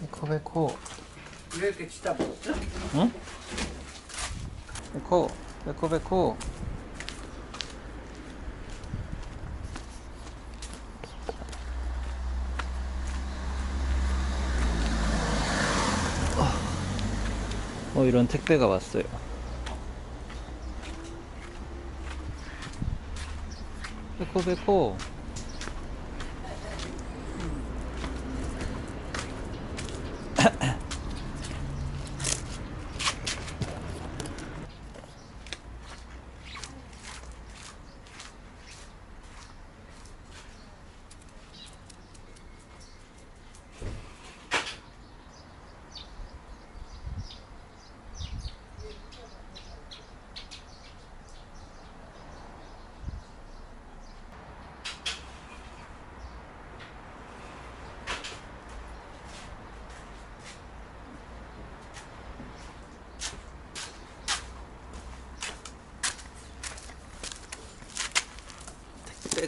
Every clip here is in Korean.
백호 백호. 왜 이렇게 치다봤어? 응? 백호 백호 백호. 어 이런 택배가 왔어요. 백호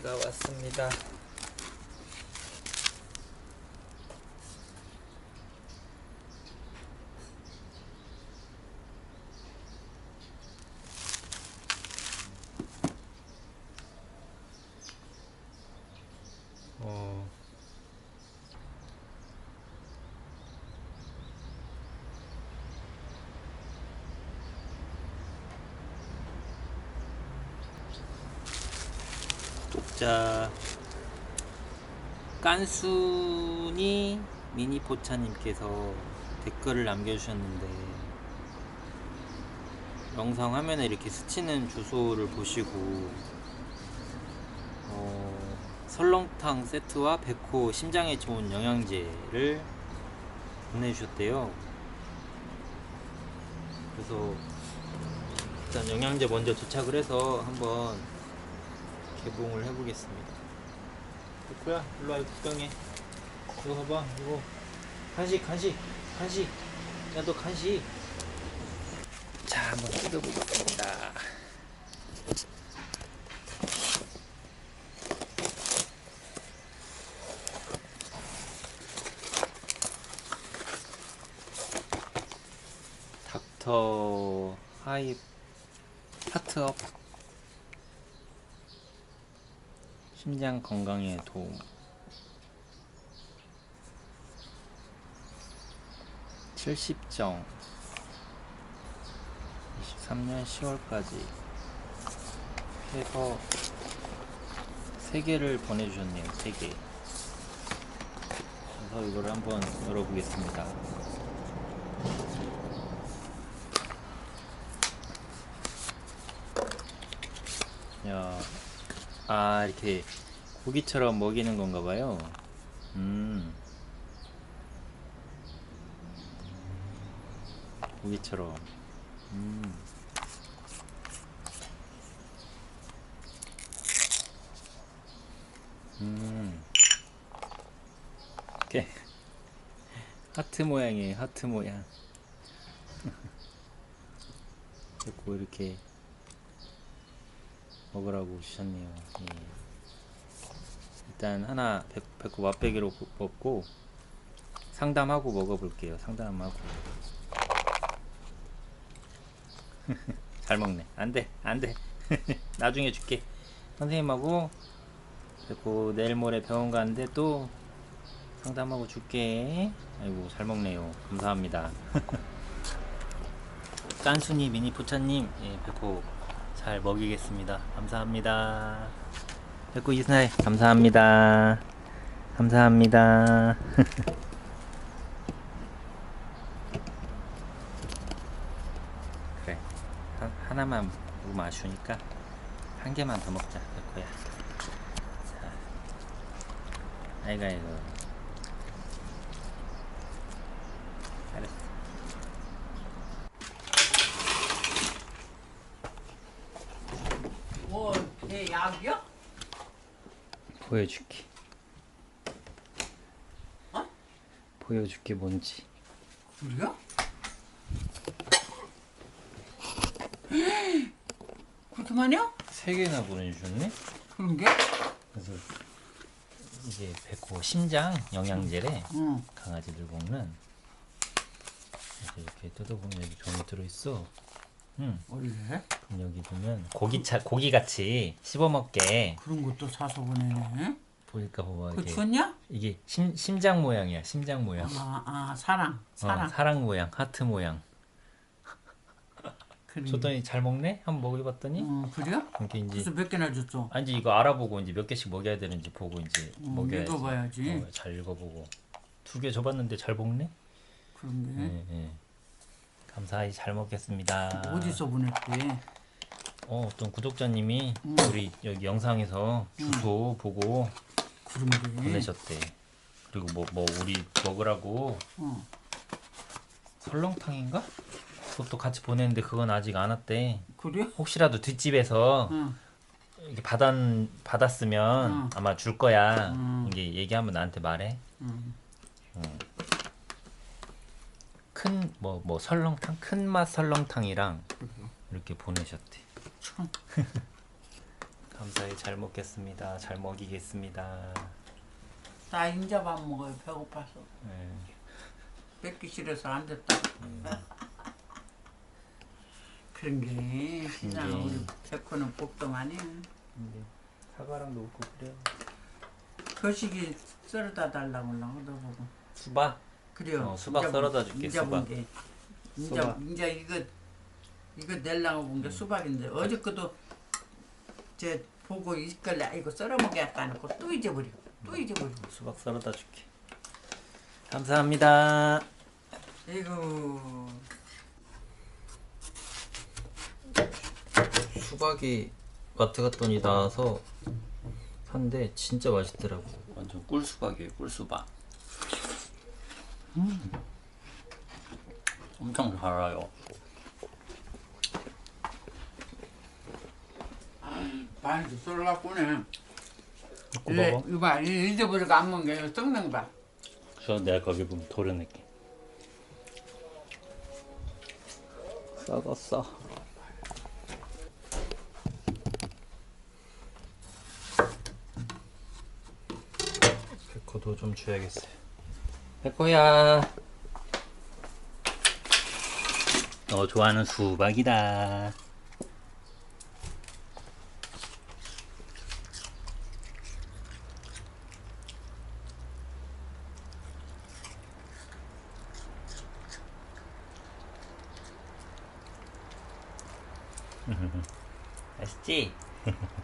택배가 왔습니다. 어. 자, 깐순이 미니포차님께서 댓글을 남겨주셨는데 영상 화면에 이렇게 스치는 주소를 보시고 어, 설렁탕 세트와 백호 심장에 좋은 영양제를 보내주셨대요. 그래서 일단 영양제 먼저 도착을 해서 한번 개봉을 해보겠습니다. 백호야, 일로 와, 이거 구경해. 이거 봐봐, 이거. 간식, 간식, 간식. 야, 너 간식. 자, 한번 뜯어보겠습니다. 닥터 하이 하트업 심장 건강에 도움. 70정. 23년 10월까지 해서 3개를 보내주셨네요. 3개. 그래서 이걸 한번 열어보겠습니다. 야, 아 이렇게 고기처럼 먹이는 건가 봐요. 음. 고기처럼. 음. 음. 이렇게 하트 모양이에요. 하트 모양. 그리고 이렇게 먹으라고 주셨네요. 예. 일단 하나 백, 백구 맛배기로 구- 먹고 상담하고 먹어볼게요. 상담하고. 잘 먹네. 안 돼, 안 돼. 나중에 줄게. 선생님하고 그리고 내일 모레 병원 가는데 또 상담하고 줄게. 아이고 잘 먹네요. 감사합니다. 깐순이 미니포차님, 예, 백호 잘 먹이겠습니다. 감사합니다. 백호 이스나이 감사합니다. 감사합니다. 그래 하, 하나만 너무 아쉬우니까 한 개만 더 먹자. 자, 아이고 아이고. 잘했어. 뭐, 걔 약이야? 보여줄게. 어? 보여줄게 뭔지. 그래요? 그렇게만요? 세 개나 보내주셨네. 그런 게? 그래서 이게 백호 심장 영양제래 응. 강아지들 먹는 이렇게 뜯어보면 여기 종이 들어있어 응 원래 그럼 여기 보면 고기차 고기 같이 씹어 먹게 그런 것도 사서 보내네. 보니까 봐봐 그거 이게 줬냐? 이게 심, 심장 모양이야 심장 모양 아, 아 사랑, 사랑. 어, 사랑 모양 하트 모양 그래. 줬더니 잘 먹네 한번 먹여봤더니 어, 그래요? 이게 이제 그래서 몇 개나 줬어? 아 이제 이거 알아보고 이제 몇 개씩 먹여야 되는지 보고 이제 음, 먹여야지 읽어봐야지. 어, 잘 읽어보고 두 개 줘봤는데 잘 먹네 그런 게 예, 예. 감사히 잘 먹겠습니다 어디서 보냈대? 어, 어떤 구독자님이 음. 우리 여기 영상에서 주소 보고 그런 게. 보내셨대 그리고 뭐, 뭐 우리 먹으라고 어. 설렁탕인가? 그것도 같이 보냈는데 그건 아직 안 왔대 그래? 혹시라도 뒷집에서 응. 이렇게 받았, 받았으면 응. 아마 줄 거야 응. 이게 얘기하면 나한테 말해 응. 큰 뭐 뭐 설렁탕 큰 맛 설렁탕이랑 이렇게 보내셨대 참. 감사히 잘 먹겠습니다 잘 먹이겠습니다 나 인자 밥 먹어요. 배고파서. 네. 뺏기 싫어서 안 됐다. 그런 게 신나 음. 우리 백호는 복도 많이 근데 사과랑 넣고 그래 거시기 썰어다 달라고 하려고 너보고 수박 그래요. 어, 수박 인자 썰어다 본- 줄게, 인자 수박. 본게. 인자 수박. 인자 이거 이거 내려고 본게 수박인데 어제 것도 제 보고 있길래 이거 썰어 먹겠다 놓고 또 잊어버려 또 잊어버려 수박 썰어다 줄게. 감사합니다. 이거 수박이 마트 갔더니 나와서 산데 진짜 맛있더라고. 완전 꿀수박이에요 꿀수박 음. 엄청 달아요. 썰어갖고네 먹고 이래, 먹어? 이거 봐 잊어버리고 안 먹는 게 이거 썩는 거 봐. 저 내가 거기 보면 도려낼게. 썩었어. 백호도 좀 줘야겠어요 백호야 너 좋아하는 수박이다 맛있지?